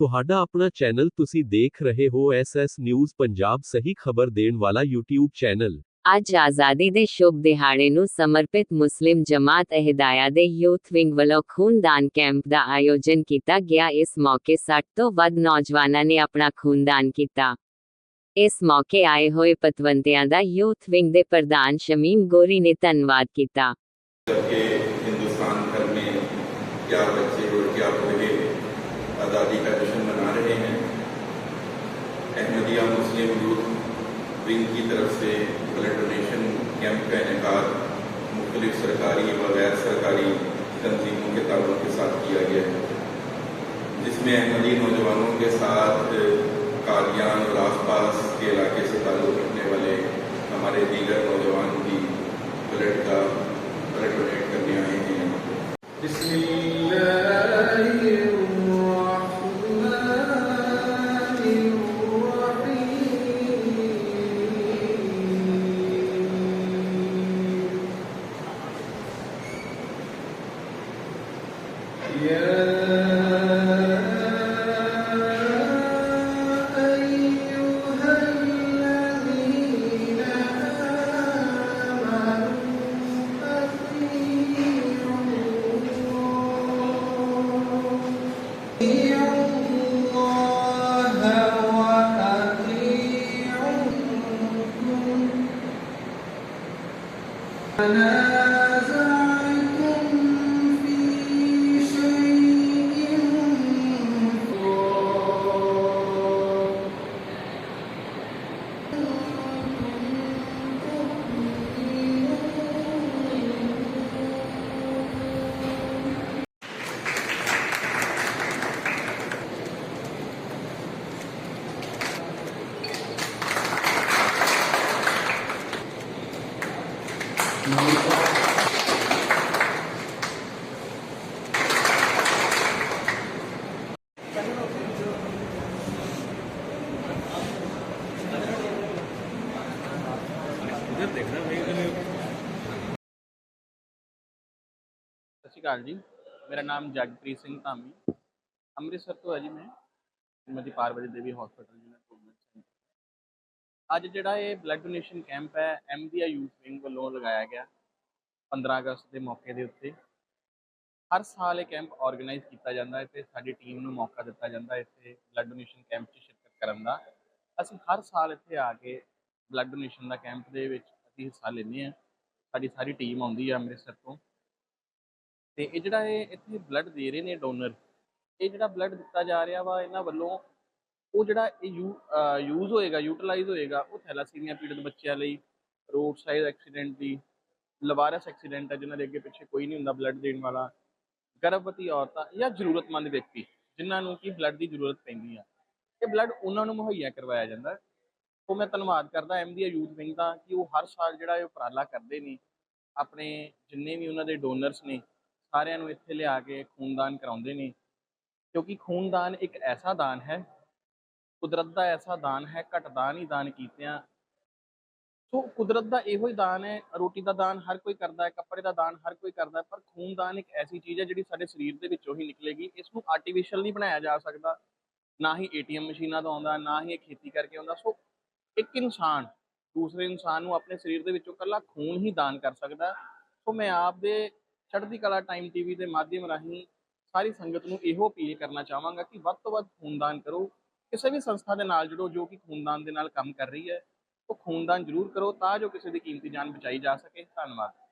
ਤੁਹਾਡਾ ਆਪਣਾ ਚੈਨਲ ਤੁਸੀਂ ਦੇਖ ਰਹੇ ਹੋ ਐਸਐਸ ਨਿਊਜ਼ ਪੰਜਾਬ ਸਹੀ ਖਬਰ ਦੇਣ ਵਾਲਾ YouTube ਚੈਨਲ। ਅੱਜ ਆਜ਼ਾਦੀ ਦੇ ਸ਼ੁਭ ਦਿਹਾੜੇ ਨੂੰ ਸਮਰਪਿਤ ਮੁਸਲਿਮ ਜਮਾਤ ਅਹਿਦਾਇਆ ਦੇ ਯੂਥ ਵਿੰਗ ਵੱਲੋਂ ਖੂਨਦਾਨ ਕੈਂਪ ਦਾ ਆਯੋਜਨ ਕੀਤਾ ਗਿਆ। ਇਸ ਮੌਕੇ 60 ਤੋਂ ਵੱਧ ਨੌਜਵਾਨਾਂ ਨੇ ਆਪਣਾ ਖੂਨਦਾਨ ਕੀਤਾ। ਇਸ ਮੌਕੇ ਆਏ ਹੋਏ ਪਤਵੰਤਿਆਂ ਦਾ ਯੂਥ ਵਿੰਗ ਦੇ ਪ੍ਰਧਾਨ ਸ਼ਮੀਮ ਗੋਰੀ ਨੇ ਧੰਨਵਾਦ ਕੀਤਾ जबकि हिंदुस्तान भर में क्या बच्चे और क्या बूढ़े आज़ादी का जश्न मना रहे हैं अहमदिया मुस्लिम यूथ विंग की तरफ से ब्लड डोनेशन कैंप का इनका मुख्तलिफ सरकारी व गैर सरकारी तंजीमों के तालों के साथ किया गया है जिसमें अहमदी नौजवानों के साथ कादियान और आसपास के इलाके से ताल्लुक़ रखने वाले हमारे दीगर नौजवान भी पलट का पलट डोनेट करने आए हैं बिस्मिल्लाह Yeah. Amen. ਸਤਿ ਸ਼੍ਰੀ ਅਕਾਲ ਜੀ। ਮੇਰਾ ਨਾਮ ਜਗਪ੍ਰੀਤ ਸਿੰਘ ਧਾਮੀ। ਅੰਮ੍ਰਿਤਸਰ ਤੋਂ ਹੈ ਜੀ ਮੈਂ। ਸ਼੍ਰੀਮਤੀ ਪਾਰਵਤੀ ਦੇਵੀ ਹਸਪੀਟਲ ਜੀ ਮੈਂ ਅੱਜ ਜਿਹੜਾ ਇਹ ਬਲੱਡ ਡੋਨੇਸ਼ਨ ਕੈਂਪ ਹੈ ਐਮਬੀਆ ਯੂਥ ਵਿੰਗ ਵੱਲੋਂ ਲਗਾਇਆ ਗਿਆ। 15 ਅਗਸਤ ਦੇ ਮੌਕੇ ਦੇ ਉੱਤੇ। ਹਰ ਸਾਲ ਇਹ ਕੈਂਪ ਆਰਗੇਨਾਈਜ਼ ਕੀਤਾ ਜਾਂਦਾ ਹੈ ਤੇ ਸਾਡੀ ਟੀਮ ਨੂੰ ਮੌਕਾ ਦਿੱਤਾ ਜਾਂਦਾ ਹੈ ਇੱਥੇ ਬਲੱਡ ਡੋਨੇਸ਼ਨ ਕੈਂਪ 'ਚ ਸ਼ਿਰਕਤ ਕਰਨ ਦਾ। ਅਸੀਂ ਹਰ ਸਾਲ ਇੱਥੇ ਆ ਕੇ ਬਲੱਡ ਡੋਨੇਸ਼ਨ ਦਾ ਕੈਂਪ ਦੇ ਵਿੱਚ ਅਸੀਂ ਹਿੱਸਾ ਲੈਂਦੇ ਹਾਂ। ਸਾਡੀ ਸਾਰੀ ਟੀਮ ਆਉਂਦੀ ਆ ਅੰਮ੍ਰਿਤਸਰ ਤੋਂ। ਤੇ ਇਹ ਜਿਹੜਾ ਇਹ ਇੱਥੇ ਬਲੱਡ ਦੇ ਰਹੇ ਨੇ ਡੋਨਰ ਇਹ ਜਿਹੜਾ ਬਲੱਡ ਦਿੱਤਾ ਜਾ ਰਿਹਾ ਵਾ, ਇਹਨਾਂ ਵੱਲੋਂ ਉਹ ਜਿਹੜਾ ਇਹ ਯੂਜ਼ ਹੋਏਗਾ ਯੂਟਿਲਾਈਜ਼ ਹੋਏਗਾ, ਉਹ ਥੈਲਾਸੀਮੀਆ ਪੀੜਤ ਬੱਚਿਆਂ ਲਈ ਰੋਡ ਸਾਈਡ ਐਕਸੀਡੈਂਟ ਦੀ, ਲਵਾਰਸ ਐਕਸੀਡੈਂਟ ਹੈ ਜਿਨ੍ਹਾਂ ਦੇ ਅੱਗੇ ਪਿੱਛੇ ਕੋਈ ਨਹੀਂ ਹੁੰਦਾ ਬਲੱਡ ਦੇਣ ਵਾਲਾ, ਗਰਭਵਤੀ ਔਰਤਾਂ ਜਾਂ ਜ਼ਰੂਰਤਮੰਦ ਵਿਅਕਤੀ, ਜਿਨ੍ਹਾਂ ਨੂੰ ਕੀ ਬਲੱਡ ਦੀ ਜ਼ਰੂਰਤ ਪੈਂਦੀ ਆ। ਇਹ ਬਲੱਡ ਉਹਨਾਂ ਨੂੰ ਮੁਹੱਈਆ ਕਰਵਾਇਆ ਜਾਂਦਾ। ਸੋ ਮੈਂ ਧੰਨਵਾਦ ਕਰਦਾ ਐਮਡੀ ਯੂਥ ਵਿੰਗ ਦਾ ਕਿ ਉਹ ਹਰ ਸਾਲ ਜਿਹੜਾ ਇਹ ਉਪਰਾਲਾ ਕਰਦੇ ਨੇ, ਆਪਣੇ ਜਿੰਨੇ ਵੀ ਉਹਨਾਂ ਦੇ ਡੋਨਰਸ ਨੇ, ਸਾਰਿਆਂ ਨੂੰ ਇੱਥੇ ਲਿਆ ਕੇ ਖੂਨਦਾਨ ਕਰਾਉਂਦੇ ਨੇ। ਕਿਉਂਕਿ ਖੂਨਦਾਨ ਇੱਕ ਐਸਾ ਦਾਨ ਹੈ, ਕੁਦਰਤ ਦਾ ਐਸਾ ਦਾਨ ਹੈ, ਘੱਟ ਦਾਨ ਹੀ ਦਾਨ ਕੀਤਿਆਂ। ਸੋ ਕੁਦਰਤ ਦਾ ਇਹੋ ਹੀ ਦਾਨ ਹੈ, ਰੋਟੀ ਦਾ ਦਾਨ ਹਰ ਕੋਈ ਕਰਦਾ ਹੈ, ਕੱਪੜੇ ਦਾ ਦਾਨ ਹਰ ਕੋਈ ਕਰਦਾ ਹੈ, ਪਰ ਖੂਨਦਾਨ ਇੱਕ ਐਸੀ ਚੀਜ਼ ਹੈ ਜਿਹੜੀ ਸਾਡੇ ਸਰੀਰ ਦੇ ਵਿੱਚੋਂ ਹੀ ਨਿਕਲੇਗੀ, ਇਸ ਨੂੰ ਆਰਟੀਫੀਸ਼ੀਅਲ ਨਹੀਂ ਬਣਾਇਆ ਜਾ ਸਕਦਾ। ਨਾ ਹੀ ਏਟੀਐਮ ਮਸ਼ੀਨਾਂ ਤੋਂ ਆਉਂਦਾ, ਨਾ ਹੀ ਇਹ ਖੇਤੀ ਕਰਕੇ ਆਉਂਦਾ। ਸੋ ਇੱਕ ਇਨਸਾਨ, ਦੂਸਰੇ ਇਨਸਾਨ ਨੂੰ ਆਪਣੇ ਸਰੀਰ ਦੇ ਵਿੱਚੋਂ ਕੱਲਾ ਖੂਨ ਹੀ ਦਾਨ ਕਰ ਸਕਦਾ। ਸੋ ਮੈਂ ਆਪ ਦੇ ਚੜ੍ਹਦੀ ਕਲਾ ਟਾਈਮ ਟੀਵੀ ਦੇ ਮਾਧਿਅਮ ਰਾਹੀਂ ਸਾਰੀ ਸੰਗਤ ਨੂੰ ਇਹੋ ਅਪੀਲ ਕਰਨਾ ਚਾਹਾਂਗਾ ਕਿ ਵੱਧ ਤੋਂ ਵੱਧ ਖੂਨਦਾਨ ਕਰੋ। ਕਿਸੇ ਵੀ ਸੰਸਥਾ ਦੇ ਨਾਲ ਜੁੜੋ ਜੋ ਕਿ ਖੂਨਦਾਨ ਦੇ ਨਾਲ ਕੰਮ ਕਰ ਰਹੀ ਹੈ। ਉਹ ਖੂਨਦਾਨ ਜ਼ਰੂਰ ਕਰੋ ਤਾਂ ਜੋ ਕਿਸੇ ਦੀ ਕੀਮਤੀ ਜਾਨ ਬਚਾਈ ਜਾ ਸਕੇ। ਧੰਨਵਾਦ।